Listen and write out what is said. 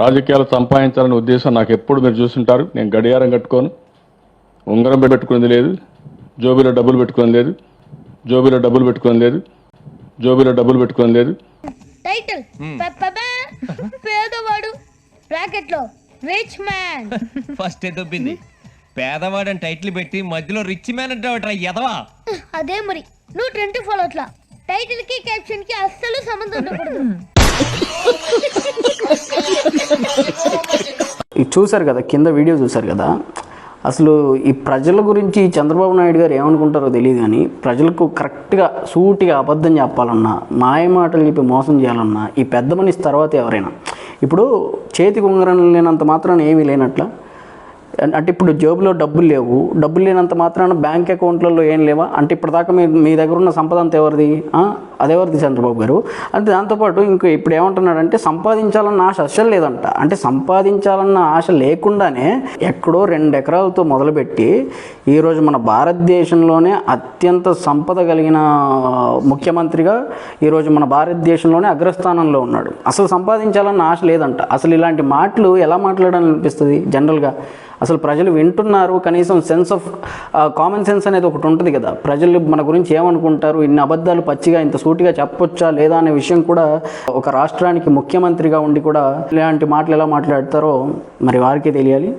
రాజకీయాలు సంపాదించాలనే ఉద్దేశం నాకు ఎప్పుడు మీరు చూస్తుంటారు నేను గడియారం కట్టుకోను. ఉంగరం పెట్టుకునేది లేదు. జోబీలో డబ్బులు పెట్టుకునేది లేదు. జోబీలో డబ్బులు పెట్టుకునేది లేదు. జోబీలో డబ్బులు పెట్టుకునేది లేదు. టైటిల్. పేదవాడు. బ్రాకెట్లో రిచ్ మ్యాన్. ఫస్ట్ దొబ్బింది పేదవాడని టైటిల్ పెట్టి మధ్యలో రిచ్ మ్యాన్ అంటావట్రా ఎదవా అదే మరి. నువ్వు ట్వంటీ ఫోర్ అట్లా టైటిల్కి క్యాప్షన్కి అస్సలు సంబంధం ఉండకూడదు. చూశారు కదా కింద వీడియో చూశారు కదా. అసలు ఈ ప్రజల గురించి చంద్రబాబు నాయుడు గారు ఏమనుకుంటారో తెలియదు కానీ ప్రజలకు కరెక్ట్గా సూటిగా అబద్ధం చెప్పాలన్నా మాయ మాటలు చెప్పి మోసం చేయాలన్నా ఈ పెద్ద మనిషి తర్వాత ఎవరైనా. ఇప్పుడు చేతికి ఉంగరం లేనంత మాత్రాన ఏమీ లేనట్ల అంటే ఇప్పుడు జేబులో డబ్బులు లేవు. డబ్బులు లేనంత మాత్రాన బ్యాంక్ అకౌంట్లలో ఏం లేవా? అంటే ఇప్పటిదాకా మీ మీ దగ్గర ఉన్న సంపద అంత ఎవరిది అదెవరిది చంద్రబాబు గారు? అంటే దాంతోపాటు ఇంకా ఇప్పుడు ఏమంటున్నాడంటే సంపాదించాలన్న ఆశ అస్సలు లేదంట. అంటే సంపాదించాలన్న ఆశ లేకుండానే ఎక్కడో రెండు ఎకరాలతో మొదలుపెట్టి ఈరోజు మన భారతదేశంలోనే అత్యంత సంపద కలిగిన ముఖ్యమంత్రిగా ఈరోజు మన భారతదేశంలోనే అగ్రస్థానంలో ఉన్నాడు. అసలు సంపాదించాలన్న ఆశ లేదంట. అసలు ఇలాంటి మాటలు ఎలా మాట్లాడాలని అనిపిస్తుంది జనరల్గా? అసలు ప్రజలు వింటున్నారు కనీసం సెన్స్ ఆఫ్ కామన్ సెన్స్ అనేది ఒకటి ఉంటుంది కదా. ప్రజలు మన గురించి ఏమనుకుంటారు? ఇన్ని అబద్ధాలు పచ్చిగా ఇంత సూటిగా చెప్పొచ్చా లేదా అనే విషయం కూడా ఒక రాష్ట్రానికి ముఖ్యమంత్రిగా ఉండి కూడా ఇలాంటి మాటలు ఎలా మాట్లాడతారో మరి వారికే తెలియాలి.